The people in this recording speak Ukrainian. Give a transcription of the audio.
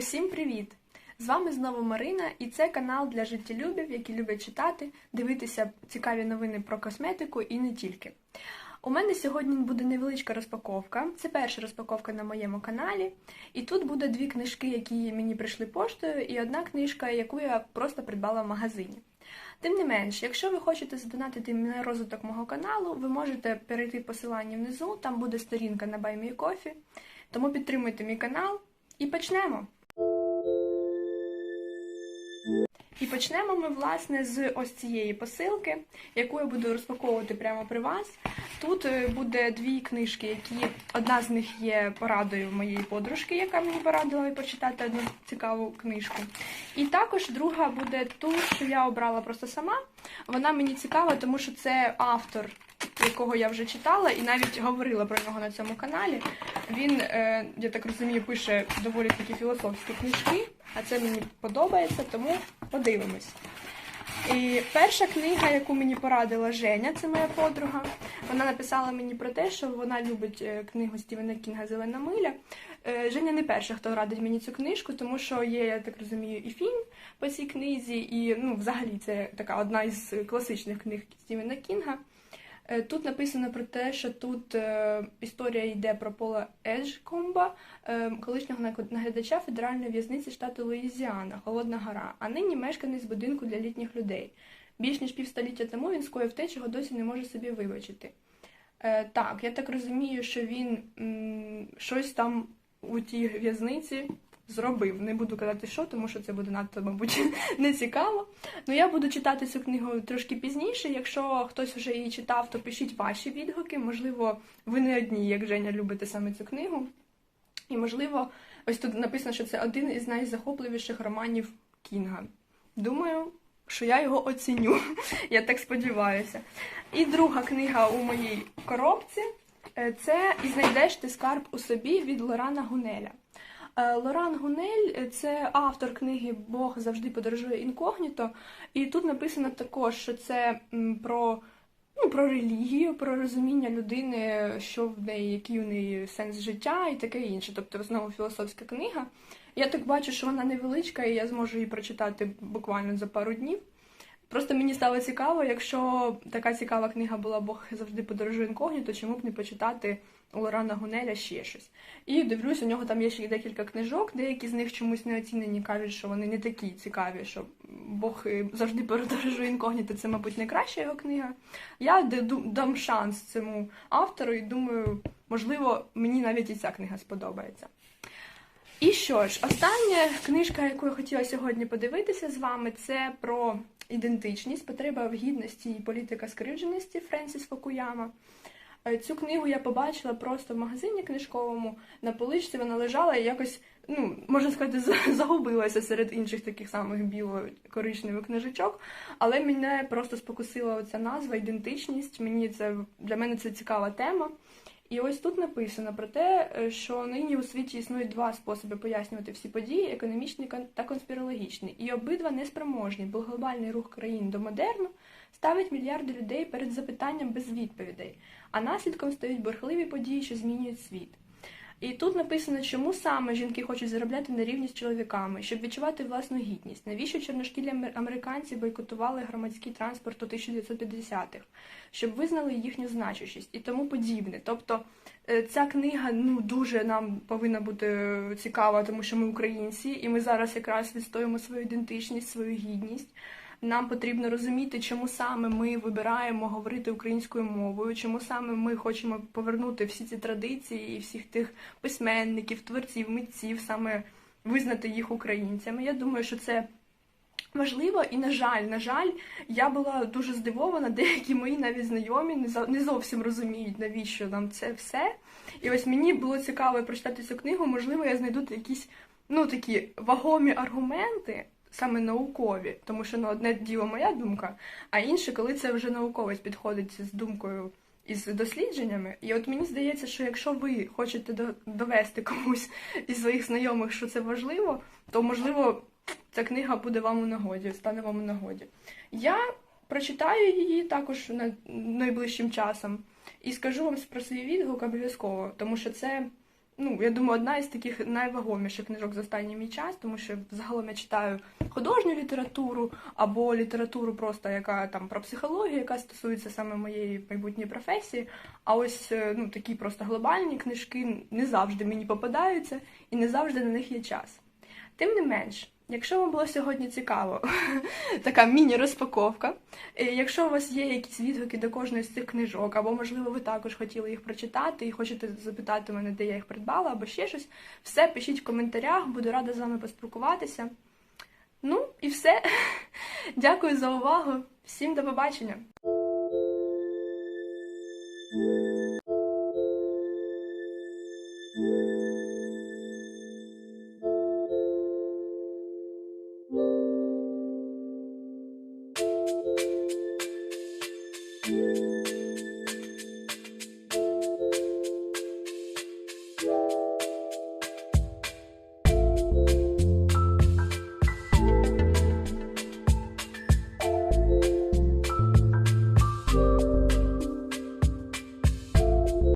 Усім привіт! З вами знову Марина, і це канал для життєлюбів, які люблять читати, дивитися цікаві новини про косметику і не тільки. У мене сьогодні буде невеличка розпаковка. Це перша розпаковка на моєму каналі. І тут буде дві книжки, які мені прийшли поштою, і одна книжка, яку я просто придбала в магазині. Тим не менш, якщо ви хочете задонатити на розвиток мого каналу, ви можете перейти посилання внизу, там буде сторінка на BuyMeCoffee. Тому підтримуйте мій канал і почнемо! І почнемо ми, власне, з ось цієї посилки, яку я буду розпаковувати прямо при вас. Тут е, буде дві книжки, які одна з них є порадою моєї подружки, яка мені порадила почитати одну цікаву книжку. І також друга буде ту, що я обрала просто сама. Вона мені цікава, тому що це автор, якого я вже читала, і навіть говорила про нього на цьому каналі. Він, е, я так розумію, пише доволі такі філософські книжки, а це мені подобається, тому подивимось. І перша книга, яку мені порадила Женя, це моя подруга. Вона написала мені про те, що вона любить е, книгу Стівена Кінга Зелена миля. Е, Женя не перша, хто радить мені цю книжку, тому що є, я так розумію, і фільм по цій книзі, і ну, взагалі це така одна із класичних книг Стівена Кінга. Е, Тут написано про те, що тут е, історія йде про Пола Еджкомба, е, колишнього наглядача федеральної в'язниці штату Луїзіана, Холодна гора, а нині мешканець будинку для літніх людей. Більш ніж півстоліття тому він скоїв те, чого досі не може собі вибачити. Так, я так розумію, що він щось там у тій в'язниці зробив. Не буду казати, що, тому що це буде надто, мабуть, не цікаво. Ну, я буду читати цю книгу трошки пізніше. Якщо хтось вже її читав, то пишіть ваші відгуки. Можливо, ви не одні, як Женя, любите саме цю книгу. І, можливо, ось тут написано, що це один із найзахопливіших романів Кінга. Думаю, що я його оціню. Я так сподіваюся. І друга книга у моїй коробці е, це І знайдеш ти скарб у собі від Лорана Гунеля. Е, Лоран Гунель е, це автор книги Бог завжди подорожує інкогніто. І тут написано також, що це про, ну, про релігію, про розуміння людини, що в неї, який у неї сенс життя і таке інше. Тобто знову філософська книга. Я так бачу, що вона невеличка, і я зможу її прочитати буквально за пару днів. Просто мені стало цікаво, якщо така цікава книга була Бог завжди подорожує інкогніто, чому б не почитати Лорана Гунеля ще щось. І дивлюсь, у нього там є ще декілька книжок, деякі з них чомусь не оцінені, кажуть, що вони не такі цікаві, що Бог завжди подорожує інкогніто, це, мабуть, найкраща його книга. Я дам шанс цьому автору і думаю, можливо, мені навіть і ця книга сподобається. І що ж, остання книжка, яку я хотіла сьогодні подивитися з вами, це про ідентичність, потреба в гідності і політика скривдженості Френсіс Фокуяма. Е, Цю книгу я побачила просто в магазині книжковому на поличці. Вона лежала і якось, ну можна сказати, за- загубилася серед інших таких самих біло-коричневих книжечок. Але мене просто спокусила оця назва ідентичність. Мені це для мене це цікава тема. І ось тут написано про те, е, що нині у світі існують два способи пояснювати всі події: економічний та конспірологічний. І обидва неспроможні, бо глобальний рух країн до модерну ставить мільярди людей перед запитанням без відповідей, а наслідком стають бурхливі події, що змінюють світ. І тут написано, чому саме жінки хочуть заробляти на рівні з чоловіками, щоб відчувати власну гідність. Навіщо чорношкілі амер- американці бойкотували громадський транспорт у 1950-х, щоб визнали їхню значущість і тому подібне. Тобто е, ця книга ну дуже нам повинна бути цікава, тому що ми українці, і ми зараз якраз відстоюємо свою ідентичність, свою гідність. Нам потрібно розуміти, чому саме ми вибираємо говорити українською мовою, чому саме ми хочемо повернути всі ці традиції і всіх тих письменників, творців, митців, саме визнати їх українцями. Я думаю, що це важливо, і на жаль, на жаль, я була дуже здивована. Деякі мої навіть знайомі не зовсім розуміють, навіщо нам це все. І ось мені було цікаво прочитати цю книгу. Можливо, я знайду якісь ну такі вагомі аргументи. Саме наукові, тому що ну, одне діло моя думка, а інше, коли це вже науковець підходить з думкою і з дослідженнями. І от мені здається, що якщо ви хочете довести комусь із своїх знайомих, що це важливо, то можливо ця книга буде вам у нагоді, стане вам у нагоді. Я прочитаю її також на- найближчим часом і скажу вам про свій відгук обов'язково, тому що це ну, я думаю, одна із таких найвагоміших книжок за останній мій час, тому що загалом я читаю художню літературу або літературу, просто яка там про психологію, яка стосується саме моєї майбутньої професії. А ось е, ну, такі просто глобальні книжки не завжди мені попадаються, і не завжди на них є час. Тим не менш, якщо вам було сьогодні цікаво, така міні-розпаковка. е, Якщо у вас є якісь відгуки до кожної з цих книжок, або, можливо, ви також хотіли їх прочитати і хочете запитати мене, де я їх придбала, або ще щось, все пишіть в коментарях, буду рада з вами поспілкуватися. Ну і все. Дякую за увагу. Всім до побачення! Música